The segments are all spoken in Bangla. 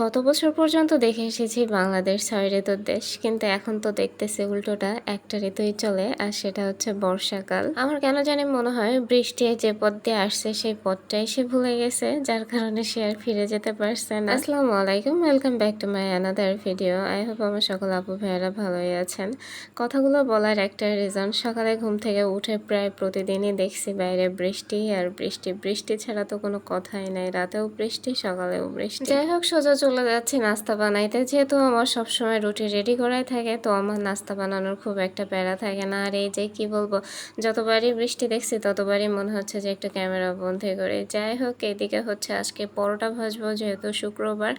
গত বছর পর্যন্ত দেখে এসেছি বাংলাদেশ ছয় ঋতুর দেশ, কিন্তু এখন তো দেখতেছি উল্টোটা একটা ঋতুই চলে, আর সেটা হচ্ছে বর্ষাকাল। আমার কেন জানি মনে হয় বৃষ্টি যে পথ দিয়ে আসছে সেই পথটাই সে ভুলে গেছে, যার কারণে সে আর ফিরে যেতে পারছে না। আসসালামু আলাইকুম welcome back to my another video I hope আমার সকল আপু ভাইয়েরা ভালোই আছেন। কথাগুলো বলার একটা রিজন সকালে ঘুম থেকে উঠে প্রায় প্রতিদিনই দেখছি বাইরে বৃষ্টি, আর বৃষ্টি বৃষ্টি ছাড়া তো কোনো কথাই নাই। রাতেও বৃষ্টি, সকালেও বৃষ্টি। যাই হোক, সোজা চলে যাচ্ছি, নাস্তা বানাইতে। যেহেতু আমার সবসময় রুটি রেডি করাই থাকে, তো আমার নাস্তা বানানোর খুব একটা প্যারা থাকে না। আর এই যে কি বলব, যতবারই বৃষ্টি দেখছি, ততবারই মনে হচ্ছে যে একটু ক্যামেরা বন্ধ করে যাই হোক, এদিকে হচ্ছে আজকে পরোটা ভাজবো, যেহেতু শুক্রবার।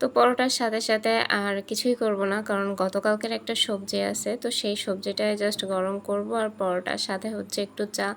তো পরোটার সাথে সাথে আর কিছুই করব না, কারণ গতকালকের একটা সবজি আছে। তো সেই সবজিটাই জাস্ট গরম করব, আর পরোটার সাথে হচ্ছে একটু চা।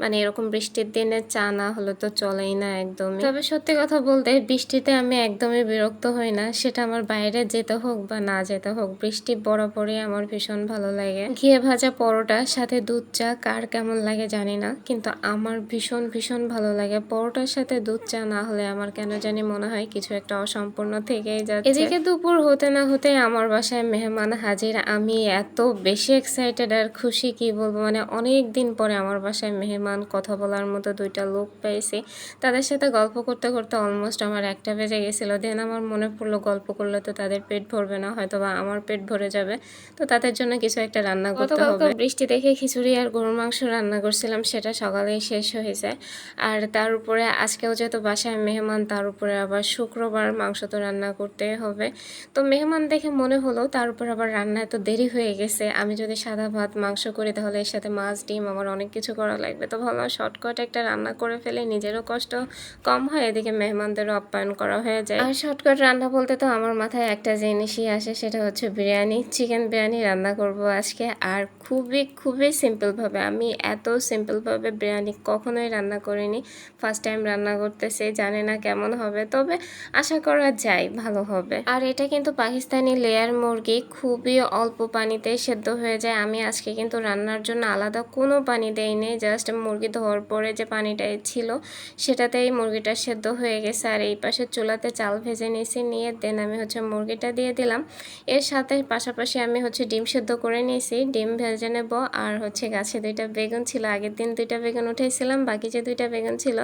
মানে এরকম বৃষ্টির দিনে চা না হলে তো চলেই না একদমই। তবে সত্যি কথা বলতে বৃষ্টিতে আমি একদমই বিরক্ত হই না। সেটা আমার বাইরে যেতে হোক বা না যেতে হোক, বৃষ্টি বরাবরই আমার ভীষণ ভালো লাগে। ঘিয়ে ভাজা পরোটা, সাথে দুধ চা, কার কেমন লাগে জানি না, কিন্তু আমার ভীষণ ভীষণ ভালো লাগে। পরোটার সাথে দুধ চা না হলে আমার কেন জানি মনে হয় কিছু একটা অসম্পূর্ণ থেকেই যাচ্ছে। এদিকে দুপুর হতে না হতে আমার বাসায় মেহমান হাজির। আমি এত বেশি এক্সাইটেড আর খুশি, কি বলব? মানে অনেক দিন পরে আমার বাসায় মেহমান কথা বলার মতো দুইটা লোক পেয়েছি। তাদের সাথে গল্প করতে করতে অলমোস্ট আমার একটা বেজে গেছিল। দেন আমার মনে পড়ল গল্প করলে তো তাদের পেট ভরবে না হয়তো বা আমার পেট ভরে যাবে। তো তাদের জন্য কিছু একটা রান্না করতে হবে। বৃষ্টি দেখে খিচুড়ি আর গরুর মাংস রান্না করছিলাম সেটা সকালেই শেষ হয়েছে। আর তার উপরে আজকেও যেহেতু বাসায় মেহমান তার উপরে আবার শুক্রবার মাংস তো রান্না করতে হবে। তো মেহমান দেখে মনে হলো তার উপর আবার রান্না এত দেরি হয়ে গেছে। আমি যদি সাদা ভাত মাংস করি তাহলে এর সাথে মাছ ডিম আমার অনেক কিছু করা লাগবে। তো ভালো শর্টকাট একটা রান্না করে ফেলে নিজেরও কষ্ট কম হয়, এদিকে মেহমানদেরও আপ্যায়ন করা হয়ে যায়। আর শর্টকাট রান্না বলতে তো আমার মাথায় একটা জিনিসই আসে, সেটা হচ্ছে বিরিয়ানি, চিকেন বিরিয়ানি রান্না করব আজকে। আর খুবই খুবই সিম্পলভাবে, আমি এত সিম্পলভাবে বিরিয়ানি কখনোই রান্না করিনি। ফার্স্ট টাইম রান্না করতেছি, জানি না কেমন হবে, তবে আশা করা যায় ভালো হবে। আর এটা কিন্তু পাকিস্তানি লেয়ার মুরগি, খুবই অল্প পানিতে সেদ্ধ হয়ে যায়। আমি আজকে কিন্তু রান্নার জন্য আলাদা কোনো পানি দেইনি জাস্ট মুরগি ধোয়ার পরে যে পানিটা ছিল, সেটাতেই মুরগিটা সেদ্ধ হয়ে গেছে। আর এই পাশে চুলাতে চাল ভেজে নিয়েছি, নিয়ে দেন আমি হচ্ছে মুরগিটা দিয়ে দিলাম। এর সাথে পাশাপাশি আমি হচ্ছে ডিম সেদ্ধ করে নিয়েছি। ডিম ভেজে নেব। আর হচ্ছে গাছে দুইটা বেগুন ছিল। আগের দিন দুইটা বেগুন উঠেছিলাম বাকি যে দুইটা বেগুন ছিল,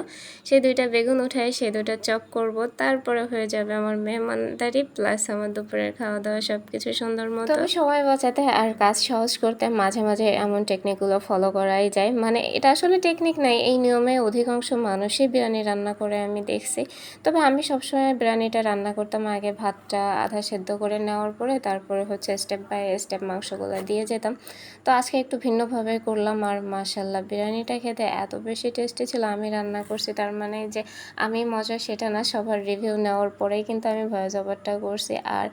সেই দুইটা বেগুন উঠাই সেই দুইটা চপ করব। তারপরে হয়ে যাবে আমার মেহমানদারি প্লাস আমার দুপুরের খাওয়া দাওয়া সব কিছু সুন্দর মতো। তবে সময় বাঁচাতে আর কাজ সহজ করতে মাঝে মাঝে এমন টেকনিকগুলো ফলো করাই যায়। মানে এটা আসলে টেকনিক নাই, এই নিয়মে অধিকাংশ মানুষই বিরিয়ানি রান্না করে আমি দেখছি। তবে আমি সবসময় বিরিয়ানিটা রান্না করতাম, আগে ভাতটা আধা সেদ্ধ করে নেওয়ার পরে তারপরে হচ্ছে স্টেপ বাই স্টেপ মাংসগুলো দিয়ে যেতাম। তো আজকে একটু ভিন্নভাবে করলাম আর মাসাল্লাহ বিরিয়ানিটা খেতে এত বেশি টেস্টি ছিল আমি রান্না করছি, তার মানে যে আমি মজা সেটা না, সবার রিভিউ নেওয়ার পরেই কিন্তু আমি ভয়েস ওভারটা করছি। আর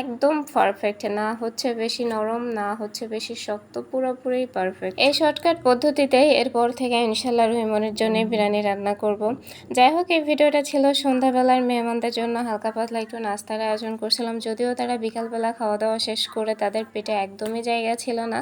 একদম পারফেক্ট না হচ্ছে বেশি নরম, না হচ্ছে বেশি শক্ত, পুরোপুরি পারফেক্ট এই শর্টকাট পদ্ধতিতে এরপর থেকে ইনশাল্লাহ রহিমনের জন্য বিরিয়ানি রান্না করব। যাই হোক, এই ভিডিওটা ছিল সন্ধ্যাবেলার মেহমানদের জন্য হালকা পাতলা একটু নাস্তার আয়োজন করছিলাম, যদিও তারা বিকালবেলা খাওয়া দাওয়া শেষ করে তাদের পেটে একদমই জায়গা ছিল না।